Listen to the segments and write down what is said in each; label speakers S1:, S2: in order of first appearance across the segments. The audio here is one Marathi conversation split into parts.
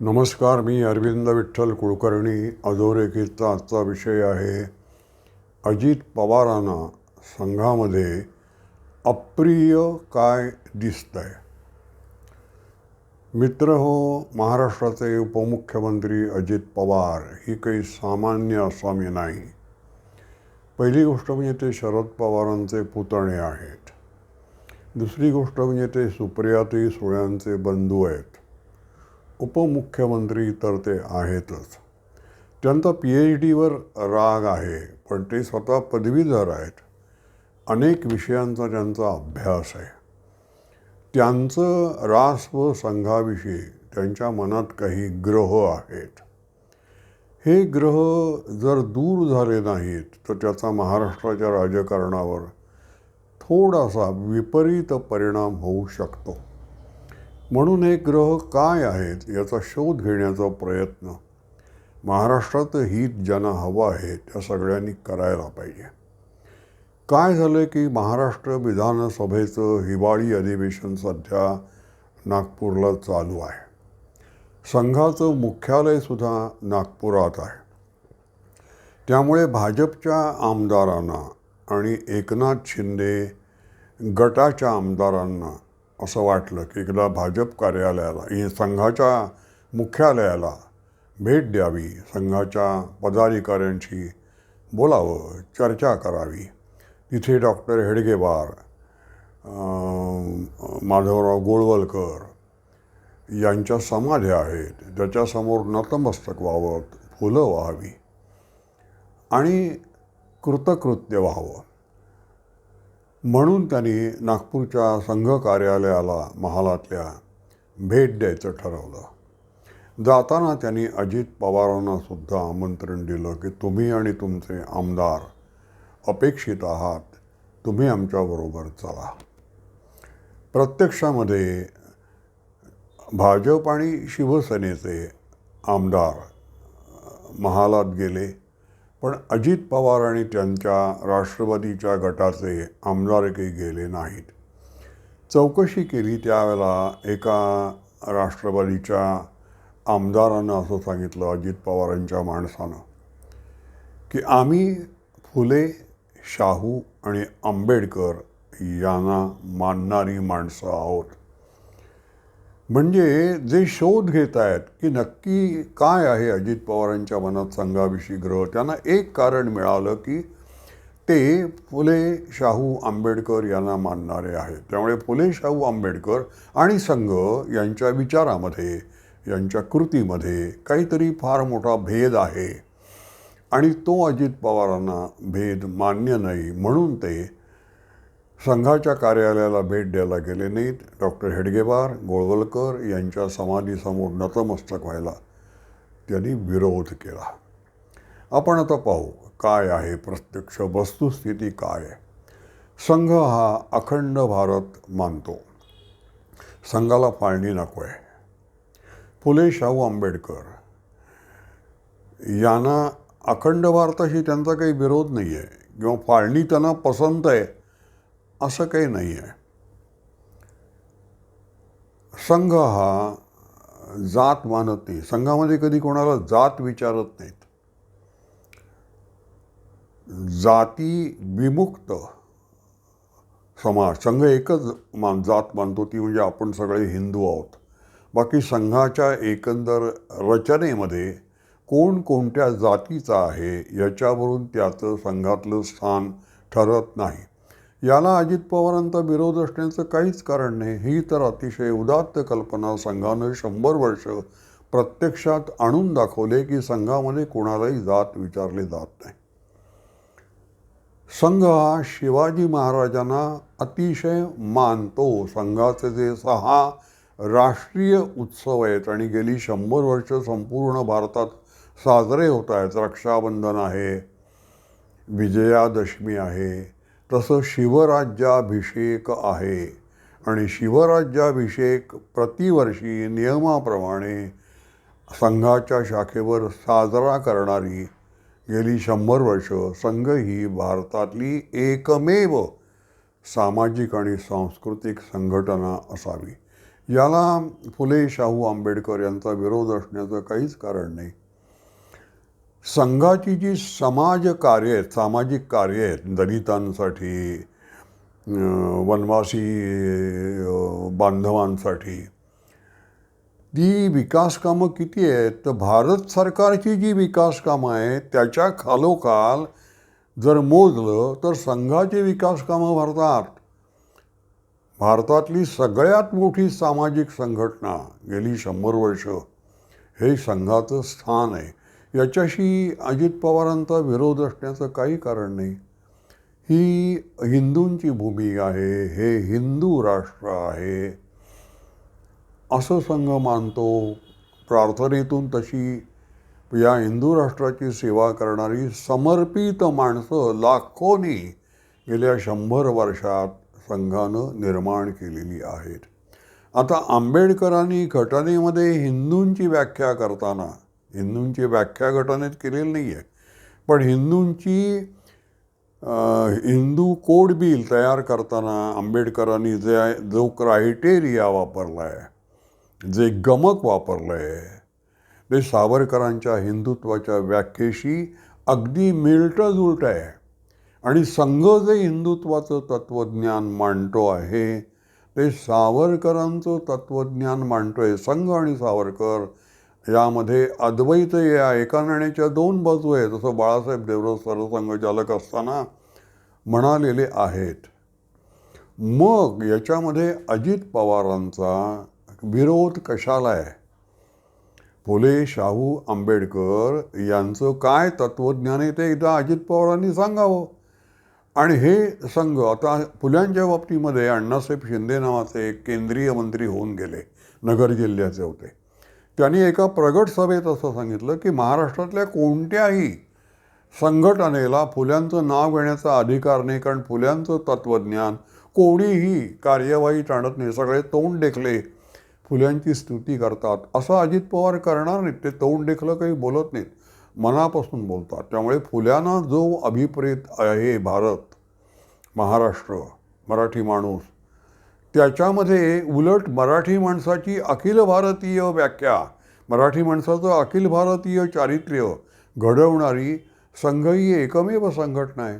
S1: नमस्कार मी अरविंद विठ्ठल कुलकर्णी. अधोरेखितचा आजचा विषय आहे अजित पवारांना संघामध्ये अप्रिय काय दिसतंय? मित्र हो महाराष्ट्राचे उपमुख्यमंत्री अजित पवार ही काही सामान्य असामी नाही. पहिली गोष्ट म्हणजे ते शरद पवारांचे पुतणे आहेत. दुसरी गोष्ट म्हणजे ते सुप्रियाताई सुळ्यांचे बंधू आहेत. उपमुख्यमंत्री तर ते आहेतच. त्यांचा पी एच डीवर राग आहे पण ते स्वतः पदवीधर आहेत. अनेक विषयांचा त्यांचा अभ्यास आहे. त्यांचं रास व संघाविषयी त्यांच्या मनात काही ग्रह आहेत. हे ग्रह जर दूर झाले नाहीत तर त्याचा महाराष्ट्राच्या राजकारणावर थोडासा विपरीत परिणाम होऊ शकतो. म्हणून हे ग्रह काय आहेत याचा शोध घेण्याचा प्रयत्न महाराष्ट्रात हित ज्यांना हवं आहे त्या सगळ्यांनी करायला पाहिजे. काय झालं की महाराष्ट्र विधानसभेचं हिवाळी अधिवेशन सध्या नागपूरला चालू आहे. संघाचं मुख्यालयसुद्धा नागपुरात आहे. त्यामुळे भाजपच्या आमदारांना आणि एकनाथ शिंदे गटाच्या आमदारांना असं वाटलं की एकदा भाजप कार्यालयाला संघाच्या मुख्यालयाला भेट द्यावी संघाच्या पदाधिकाऱ्यांशी बोलावं चर्चा करावी. तिथे डॉक्टर हेडगेवार माधवराव गोळवलकर यांच्या समाध्या आहेत त्याच्यासमोर नतमस्तक व्हावं फुलं व्हावी आणि कृतकृत्य व्हावं. म्हणून त्यांनी नागपूरच्या संघ कार्यालयाला महालातल्या भेट द्यायचं ठरवलं. जाताना त्यांनी अजित पवारांना सुद्धा आमंत्रण दिलं की तुम्ही आणि तुमचे आमदार अपेक्षित आहात तुम्ही आमच्याबरोबर चला. प्रत्यक्षामध्ये भाजप आणि शिवसेनेचे आमदार महालात गेले. पण अजित पवार आणि त्यांच्या राष्ट्रवादीच्या गटाचे आमदार काही गेले नाहीत. चौकशी केली त्यावेळेला एका राष्ट्रवादीच्या आमदारानं असं सांगितलं अजित पवारांच्या माणसानं की आम्ही फुले शाहू आणि आंबेडकर यांना मानणारी माणसं आहोत. म्हणजे जे शोध घेत आहेत की नक्की काय आहे अजित पवारांच्या मनात संघाविषयी ग्रह त्यांना एक कारण मिळालं की ते फुले शाहू आंबेडकर यांना मानणारे आहेत. त्यामुळे फुले शाहू आंबेडकर आणि संघ यांच्या विचारामध्ये यांच्या कृतीमध्ये काहीतरी फार मोठा भेद आहे. आणि तो अजित पवारांना भेद मान्य नाही म्हणून ते संघाच्या कार्यालयाला भेट द्यायला गेले नाहीत. डॉक्टर हेडगेवार गोळवलकर यांच्या समाधीसमोर नतमस्तक व्हायला त्यांनी विरोध केला. आपण आता पाहू काय आहे प्रत्यक्ष वस्तुस्थिती काय आहे. संघ हा अखंड भारत मानतो. संघाला फाळणी नको आहे. फुले शाहू आंबेडकर यांना अखंड भारताशी त्यांचा काही विरोध नाही आहे किंवा फाळणी त्यांना पसंत आहे. असं काही नाही आहे. संघ हा जात मानत नाही. संघामध्ये कधी कोणाला जात विचारत नाहीत. जाती विमुक्त समाज संघ एकच मान जात मानतो ती म्हणजे आपण सगळे हिंदू आहोत. बाकी संघाच्या एकंदर रचनेमध्ये कोण कोणत्या जातीचा आहे याच्यावरून त्याचं संघातलं स्थान ठरत नाही. याला अजित पवारांचा विरोध असण्याचं काहीच कारण नाही. ही तर अतिशय उदात्त कल्पना संघानं शंभर वर्ष प्रत्यक्षात आणून दाखवले की संघामध्ये कोणालाही जात विचारले जात नाही. संघ हा शिवाजी महाराजांना अतिशय मानतो. संघाचे जे सहा राष्ट्रीय उत्सव आहेत आणि गेली शंभर वर्ष संपूर्ण भारतात साजरे होत आहेत. रक्षाबंधन आहे विजयादशमी आहे तसं शिवराज्याभिषेक आहे. आणि शिवराज्याभिषेक प्रतिवर्षी नियमाप्रमाणे संघाच्या शाखेवर साजरा करणारी गेली शंभर वर्ष संघ ही भारतातली एकमेव सामाजिक आणि सांस्कृतिक संघटना असावी. याला फुले शाहू आंबेडकर यांचा विरोध असण्याचं काहीच कारण नाही. संघाची जी समाज कार्य आहेत सामाजिक कार्य आहेत दलितांसाठी अं, वनवासी बांधवांसाठी ती विकास कामं किती आहेत? तर भारत सरकारची जी विकास कामं आहेत त्याच्या खालोखाल जर मोजलं तर संघाची विकास कामं भारतात. भारतातली सगळ्यात मोठी सामाजिक संघटना गेली शंभर वर्ष हे संघाचं स्थान आहे. याच्याशी अजित पवारांचा विरोध असण्याचं काही कारण नाही. ही हिंदूंची भूमी आहे हे हिंदू राष्ट्र आहे. असं संघ मानतो. प्रार्थनेतून तशी या हिंदू राष्ट्राची सेवा करणारी समर्पित माणसं लाखोनी गेल्या शंभर वर्षात संघानं निर्माण केलेली आहेत. आता आंबेडकरांनी घटनेमध्ये हिंदूंची व्याख्या करताना हिंदूंची व्याख्या घटनेत केलेली नाही आहे पण हिंदूंची हिंदू कोड बिल तयार करताना आंबेडकरांनी जे जो क्रायटेरिया वापरला आहे जे गमक वापरलं आहे ते सावरकरांच्या हिंदुत्वाच्या व्याख्येशी अगदी मिळतं जुळट आहे आणि संघ जे हिंदुत्वाचं तत्त्वज्ञान मांडतो आहे ते सावरकरांचं तत्त्वज्ञान मांडतो आहे संघ आणि सावरकर यामध्ये अद्वैत या एका नाण्याच्या दोन बाजू आहेत. असं बाळासाहेब देवराव सरसंघचालक असताना म्हणालेले आहेत. मग याच्यामध्ये अजित पवारांचा विरोध कशाला आहे? फुले शाहू आंबेडकर यांचं काय तत्त्वज्ञान आहे ते एकदा अजित पवारांनी सांगावं. आणि हे संघ आता फुल्यांच्या बाबतीमध्ये अण्णासाहेब शिंदे नावाचे एक केंद्रीय मंत्री होऊन गेले नगर जिल्ह्याचे होते. त्यांनी एका प्रगट सभेत असं सांगितलं की महाराष्ट्रातल्या कोणत्याही संघटनेला फुल्यांचं नाव घेण्याचा अधिकार नाही कारण फुल्यांचं तत्त्वज्ञान कोणीही कार्यवाही टाळत नाही. सगळे तोंड देखले फुल्यांची स्तुती करतात. असं अजित पवार करणार नाहीत. ते तोंड देखलं काही बोलत नाहीत. मनापासून बोलतात. त्यामुळे फुल्यांना जो अभिप्रेत आहे भारत महाराष्ट्र मराठी माणूस त्याच्यामध्ये उलट मराठी माणसाची अखिल भारतीय व्याख्या मराठी माणसाचं अखिल भारतीय चारित्र्य घडवणारी संघ ही एकमेव संघटना आहे.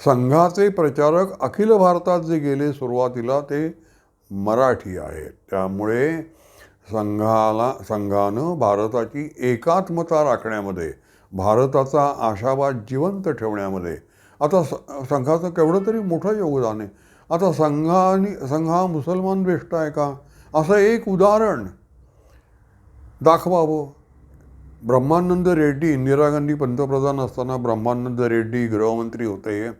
S1: संघाचे प्रचारक अखिल भारतात जे गेले सुरुवातीला ते मराठी आहेत. त्यामुळे संघाला संघानं भारताची एकात्मता राखण्यामध्ये भारताचा आशावाद जिवंत ठेवण्यामध्ये आता स संघाचं केवढं तरी मोठं योगदान आहे. आता संघाने संघ हा मुसलमान बेष्ट आहे का? असं एक उदाहरण दाखवावं. ब्रह्मानंद रेड्डी इंदिरा गांधी पंतप्रधान असताना ब्रह्मानंद रेड्डी गृहमंत्री होते.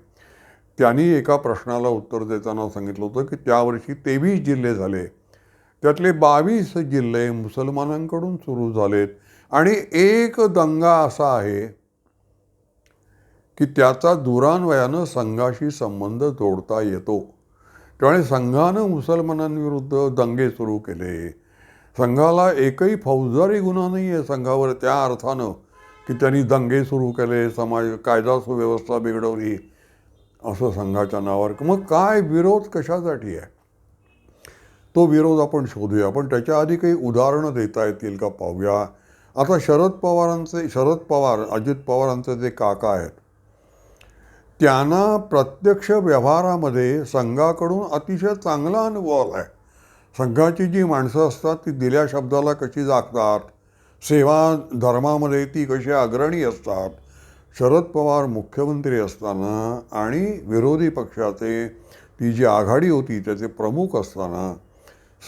S1: त्यांनी एका प्रश्नाला उत्तर देताना सांगितलं होतं की त्यावर्षी तेवीस जिल्हे झाले. त्यातले बावीस जिल्हे मुसलमानांकडून सुरू झालेत. आणि एक दंगा असा आहे की त्याचा दुरान्वयानं संघाशी संबंध जोडता येतो. त्यामुळे संघानं मुसलमानांविरुद्ध दंगे सुरू केले. संघाला एकही फौजदारी गुन्हा नाही आहे संघावर. त्या अर्थानं की त्यांनी दंगे सुरू केले समाज कायदा सुव्यवस्था बिघडवली असं संघाच्या नावावर. मग काय विरोध कशासाठी आहे? तो विरोध आपण शोधूया. पण त्याच्या आधी काही उदाहरणं देता येतील का पाहूया. आता शरद पवारांचे शरद पवार अजित पवारांचे जे काका आहेत त्यांना प्रत्यक्ष व्यवहारामध्ये संघाकडून अतिशय चांगला अनुभव आला आहे. संघाची जी माणसं असतात ती दिल्या शब्दाला कशी जागतात सेवा धर्मामध्ये ती कशी अग्रणी असतात शरद पवार मुख्यमंत्री असताना आणि विरोधी पक्षाचे ती जी आघाडी होती त्याचे प्रमुख असताना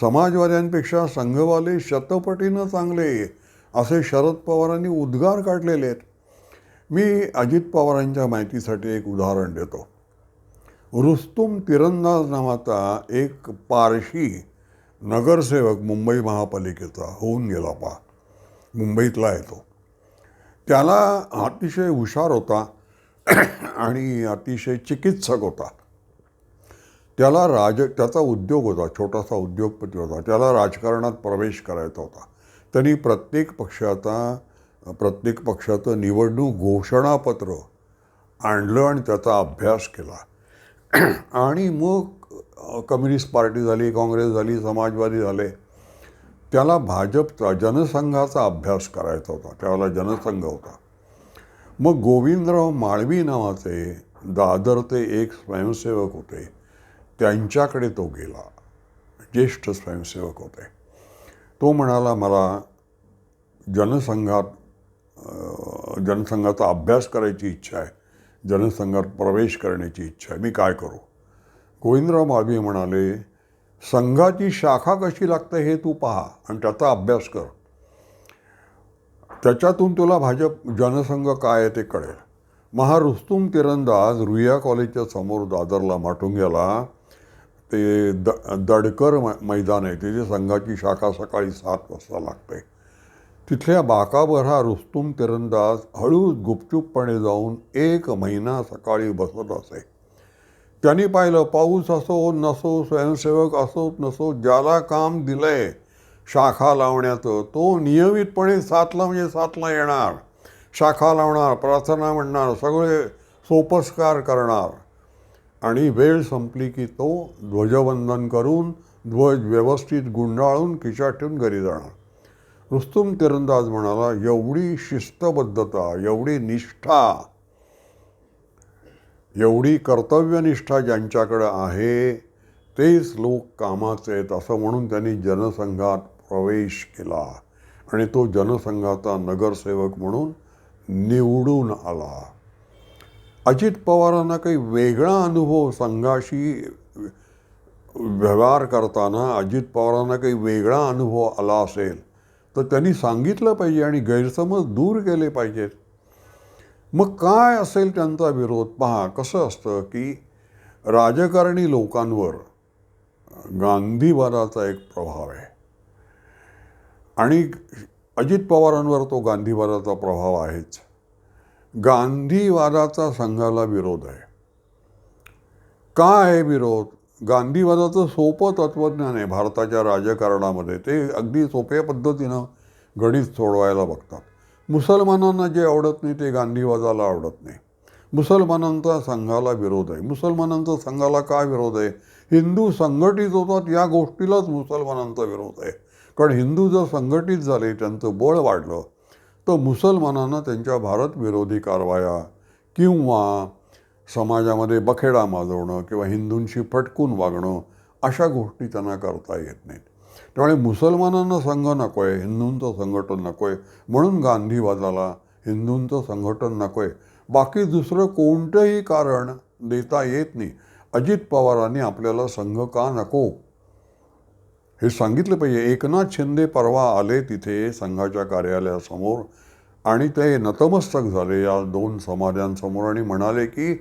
S1: समाजवाद्यांपेक्षा संघवाले शतपटीनं चांगले असे शरद पवारांनी उद्गार काढलेले आहेत. मी अजित पवारांच्या माहितीसाठी एक उदाहरण देतो. रुस्तुम तिरंदाज नावाचा एक पारशी नगरसेवक मुंबई महापालिकेचा होऊन गेला पा मुंबईतला येतो त्याला अतिशय हुशार होता आणि अतिशय चिकित्सक होता. त्याला राज त्याचा उद्योग होता छोटासा उद्योगपती होता. त्याला राजकारणात प्रवेश करायचा होता. त्यांनी प्रत्येक पक्षाचा प्रत्येक पक्षाचं निवडणूक घोषणापत्र आणलं आणि त्याचा अभ्यास केला. आणि मग कम्युनिस्ट पार्टी झाली काँग्रेस झाली समाजवादी झाले त्याला भाजपचा जनसंघाचा अभ्यास करायचा होता त्याला जनसंघ होता. मग गोविंदराव माळवी नावाचे दादर ते एक स्वयंसेवक होते त्यांच्याकडे तो गेला ज्येष्ठ स्वयंसेवक होते. तो म्हणाला मला जनसंघात जनसंघाचा अभ्यास करायची इच्छा आहे. जनसंघात प्रवेश करण्याची इच्छा आहे. मी काय करू? गोविंदराव माळवी म्हणाले संघाची शाखा कशी लागते हे तू पहा आणि त्याचा अभ्यास कर. त्याच्यातून तुला भाजप जनसंघ काय आहे ते कळेल. महारुस्तुम तिरंदाज रुईया कॉलेजच्या समोर दादरला माटुंग्याला ते द दडकर मैदान आहे. तिथे संघाची शाखा सकाळी सात वाजता लागते. तिथल्या बाकावर हा रुस्तुम तिरंदाज हळूच गुपचूपपणे जाऊन एक महिना सकाळी बसत असे. त्यांनी पाहिलं पाऊस असो नसो स्वयंसेवक असो नसो ज्याला काम दिलंय शाखा लावण्याचं तो नियमितपणे सातला म्हणजे सातला येणार. शाखा लावणार प्रार्थना म्हणणार सगळे सोपस्कार करणार. आणि वेळ संपली की तो ध्वजवंदन करून ध्वज व्यवस्थित गुंडाळून खिशात ठेवून घरी जाणार. रुस्तुम तिरंदाज म्हणाला एवढी शिस्तबद्धता एवढी निष्ठा एवढी कर्तव्यनिष्ठा ज्यांच्याकडं आहे तेच लोक कामाचे आहेत असं म्हणून त्यांनी जनसंघात प्रवेश केला. आणि तो जनसंघाचा नगरसेवक म्हणून निवडून आला. अजित पवारांना काही वेगळा अनुभव संघाशी व्यवहार करताना अजित पवारांना काही वेगळा अनुभव आला असेल तर त्यांनी सांगितलं पाहिजे आणि गैरसमज दूर केले पाहिजेत. मग काय असेल त्यांचा विरोध? पहा कसं असतं की राजकारणी लोकांवर गांधीवादाचा एक प्रभाव आहे. आणि अजित पवारांवर तो गांधीवादाचा प्रभाव आहेच. गांधीवादाचा संघाला विरोध आहे. का आहे विरोध? गांधीवादाचं सोपं तत्त्वज्ञान आहे भारताच्या राजकारणामध्ये. ते अगदी सोप्या पद्धतीनं गणित सोडवायला बघतात. मुसलमानांना जे आवडत नाही ते गांधीवादाला आवडत नाही. मुसलमानांचा संघाला विरोध आहे. मुसलमानांचा संघाला काय विरोध आहे? हिंदू संघटित होतात या गोष्टीलाच मुसलमानांचा विरोध आहे. कारण हिंदू जर संघटित झाले त्यांचं बळ वाढलं तर मुसलमानांना त्यांच्या भारत विरोधी कारवाया किंवा समाजामध्ये बखेडा माजवणं किंवा हिंदूंशी फटकून वागणं अशा गोष्टी त्यांना करता येत नाहीत. त्यामुळे मुसलमानांना संघ नको आहे हिंदूंचं संघटन नको आहे म्हणून गांधीवादाला हिंदूंचं संघटन नको आहे बाकी दुसरं कोणतंही कारण देता येत नाही. अजित पवारांनी आपल्याला संघ का नको? हे सांगितलं पाहिजे. एकनाथ शिंदे परवा आले तिथे संघाच्या कार्यालयासमोर. आणि ते नतमस्तक झाले या दोन समाजांसमोर आणि म्हणाले की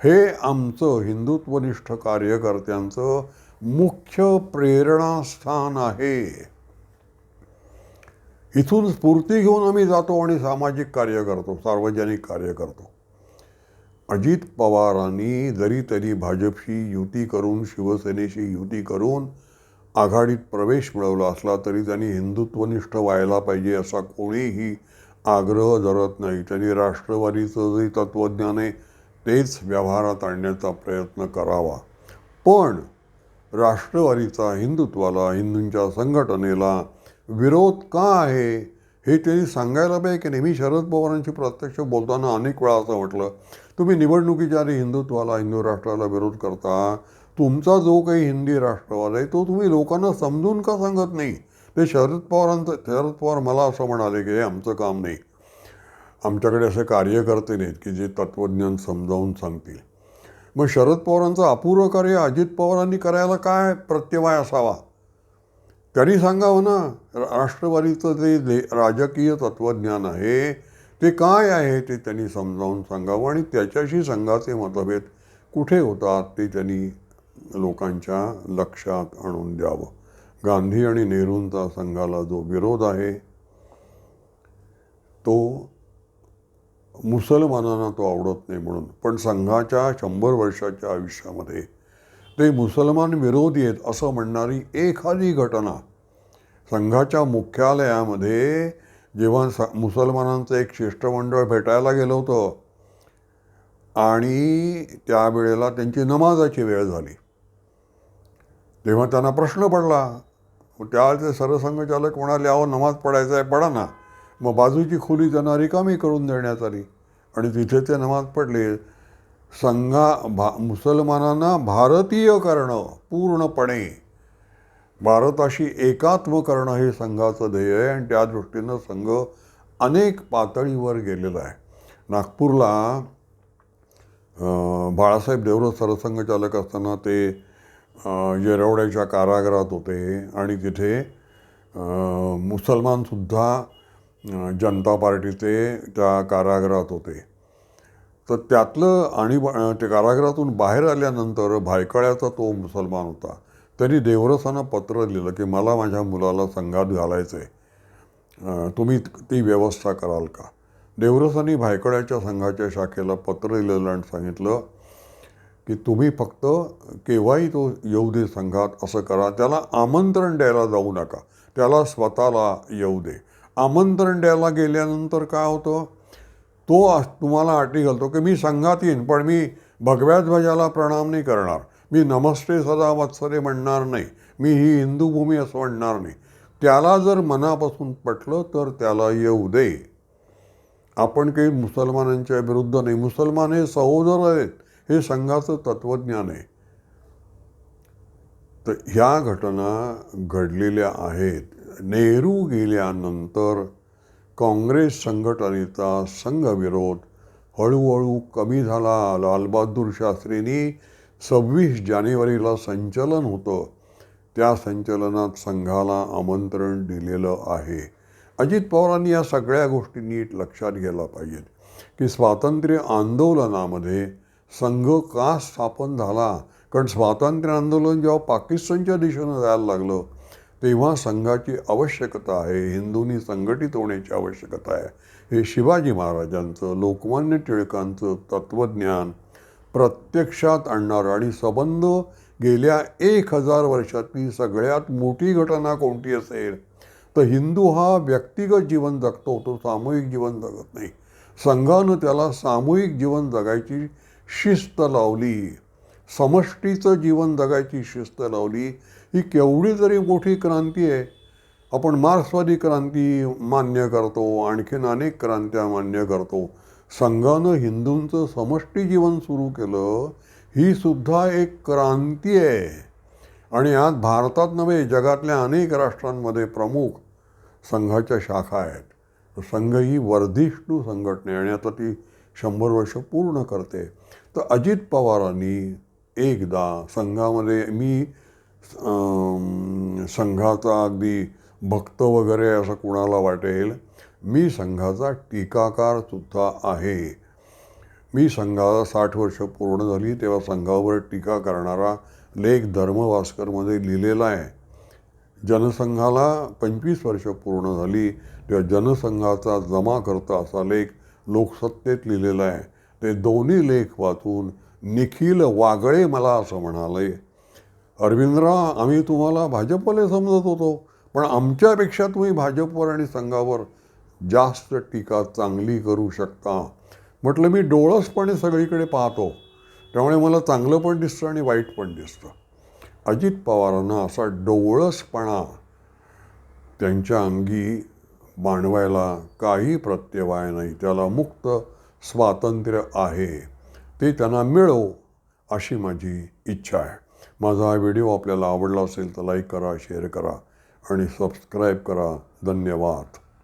S1: हे आमचं हिंदुत्वनिष्ठ कार्यकर्त्यांचं मुख्य प्रेरणास्थान आहे. इथून स्फूर्ती घेऊन आम्ही जातो आणि सामाजिक कार्य करतो सार्वजनिक कार्य करतो. अजित पवारांनी जरी त्यांनी भाजपशी युती करून शिवसेनेशी युती करून आघाडीत प्रवेश मिळवला असला तरी त्यांनी हिंदुत्वनिष्ठ व्हायला पाहिजे असा कोणीही आग्रह धरत नाही. त्यांनी राष्ट्रवादीचं जे तत्त्वज्ञान आहे तेच व्यवहारात आणण्याचा प्रयत्न करावा. पण राष्ट्रवादीचा हिंदुत्वाला हिंदूंच्या संघटनेला विरोध का आहे हे त्यांनी सांगायला पाहिजे की नेहमी शरद पवारांशी प्रत्यक्ष बोलताना अनेक वेळा असं म्हटलं तुम्ही निवडणुकीच्या आधी हिंदुत्वाला हिंदू राष्ट्राला विरोध करता. तुमचा जो काही हिंदी राष्ट्रवाद आहे तो तुम्ही लोकांना समजून का सांगत नाही? ते शरद पवारांचं शरद पवार मला असं म्हणाले की हे आमचं काम नाही. आमच्याकडे असे कार्यकर्ते नाहीत की जे तत्त्वज्ञान समजावून सांगतील. मग शरद पवारांचं अपूर्व कार्य अजित पवारांनी करायला काय प्रत्यवाय असावा? त्यांनी सांगावं ना राष्ट्रवादीचं जे राजकीय तत्त्वज्ञान आहे ते काय आहे ते त्यांनी समजावून सांगावं आणि त्याच्याशी संघाचे मतभेद कुठे होतात ते त्यांनी लोकांच्या लक्षात आणून द्यावं. गांधी आणि नेहरूंचा संघाला जो विरोध आहे तो मुसलमानांना तो आवडत नाही म्हणून. पण संघाच्या शंभर वर्षाच्या आयुष्यामध्ये ते मुसलमान विरोधी आहेत असं म्हणणारी एखादी घटना संघाच्या मुख्यालयामध्ये जेव्हा स मुसलमानांचं एक शिष्टमंडळ भेटायला गेलं होतं आणि त्यावेळेला त्यांची नमाजाची वेळ झाली तेव्हा त्यांना प्रश्न पडला मग त्यावेळेचे सरसंघचालक म्हणाले अहो नमाज पडायचा आहे पडा ना. मग बाजूची खोली त्यांना रिकामी करून देण्यात आली? आणि तिथे ते नमाज पडले संघा भा मुसलमानांना भारतीय करणं पूर्णपणे. भारताशी एकात्म करणं हे संघाचं ध्येय आहे आणि त्या दृष्टीनं संघ अनेक पातळीवर गेलेला आहे. नागपूरला अं, बाळासाहेब देवरो सरसंघचालक असताना ते येरवड्याच्या कारागृहात होते आणि तिथे मुसलमानसुद्धा जनता पार्टीचे त्या कारागृहात होते. तर त्यातलं आणि ते कारागृहातून बाहेर आल्यानंतर भायकळ्याचा तो मुसलमान होता. त्यांनी देवरसांना पत्र लिहिलं की मला माझ्या मुलाला संघात घालायचं आहे तुम्ही ती व्यवस्था कराल का? देवरसांनी भायकळ्याच्या संघाच्या शाखेला पत्र लिहिलं आणि सांगितलं की तुम्ही फक्त केव्हाही तो येऊ दे संघात असं करा त्याला आमंत्रण द्यायला जाऊ नका त्याला स्वतःला येऊ दे. आमंत्रण द्यायला गेल्यानंतर काय होतं? तो तुम्हाला अटी घालतो की मी संघात येईन पण मी भगव्या ध्वजाला प्रणाम नाही करणार. मी नमस्ते सदा वत्सरे म्हणणार नाही. मी ही हिंदू भूमी असं म्हणणार नाही. त्याला जर मनापासून पटलं तर त्याला येऊ दे. आपण काही मुसलमानांच्या विरुद्ध नाही. मुसलमान हे सहोदर आहेत. हे संघाचं तत्त्वज्ञान आहे. तर ह्या घटना घडलेल्या आहेत. नेहरू गेल्यानंतर काँग्रेस संघटनेचा संघविरोध हळूहळू कमी झाला. लालबहादूर शास्त्रींनी सव्वीस जानेवारीला संचलन होतं. त्या संचलनात संघाला आमंत्रण दिलेलं आहे. अजित पवारांनी या सगळ्या गोष्टी नीट लक्षात घ्यायला पाहिजेत की स्वातंत्र्य आंदोलनामध्ये संघ का स्थापन झाला? कारण स्वातंत्र्य आंदोलन जेव्हा पाकिस्तानच्या दिशेनं जायला लागलं तेव्हा संघाची आवश्यकता आहे हिंदूंनी संघटित होण्याची आवश्यकता आहे. हे शिवाजी महाराजांचं लोकमान्य टिळकांचं तत्त्वज्ञान प्रत्यक्षात आणणारं आणि संबंध गेल्या एक हजार वर्षातली सगळ्यात मोठी घटना कोणती असेल? तर हिंदू हा व्यक्तिगत जीवन जगतो तो सामूहिक जीवन जगत नाही. संघानं त्याला सामूहिक जीवन जगायची शिस्त लावली. समष्टीचं जीवन जगायची शिस्त लावली. ही केवढी तरी मोठी क्रांती आहे आपण मार्क्सवादी क्रांती मान्य करतो आणखीन अनेक क्रांत्या मान्य करतो. संघानं हिंदूंचं समष्टी जीवन सुरू केलं ही सुद्धा एक क्रांती आहे. आणि आज भारतात नव्हे जगातल्या अनेक राष्ट्रांमध्ये प्रमुख संघाच्या शाखा आहेत. संघ ही वर्धिष्णू संघटना आणि आता ती शंभर वर्ष पूर्ण करते. तर अजित पवारांनी एकदा संघामध्ये मी संघाचा अगदी भक्त वगैरे असं कुणाला वाटेल मी संघाचा टीकाकार सुद्धा आहे. मी संघाला साठ वर्ष पूर्ण झाली तेव्हा संघावर टीका करणारा लेख धर्मभास्करमध्ये लिहिलेला आहे. जनसंघाला पंचवीस वर्ष पूर्ण झाली तेव्हा जनसंघाचा जमा करता असा लेख लोकसत्तेत लिहिलेलं आहे. ते दोन्ही लेख वाचून निखिल वागळे मला असं म्हणाले अरविंदरा आम्ही तुम्हाला भाजपवाले समजत होतो पण आमच्यापेक्षा तुम्ही भाजपवर आणि संघावर जास्त टीका चांगली करू शकता. म्हटलं मी डोळसपणे सगळीकडे पाहतो. त्यामुळे मला चांगलं पण दिसतं आणि वाईट पण दिसतं. अजित पवारांना असा डोळसपणा त्यांच्या अंगी मांडवायला काही प्रत्यवाय नाही त्याला मुक्त स्वातंत्र्य आहे ते त्यांना मिळो अशी माझी इच्छा आहे. माझा हा व्हिडिओ आपल्याला आवडला असेल तर लाईक करा शेअर करा आणि सबस्क्राईब करा. धन्यवाद.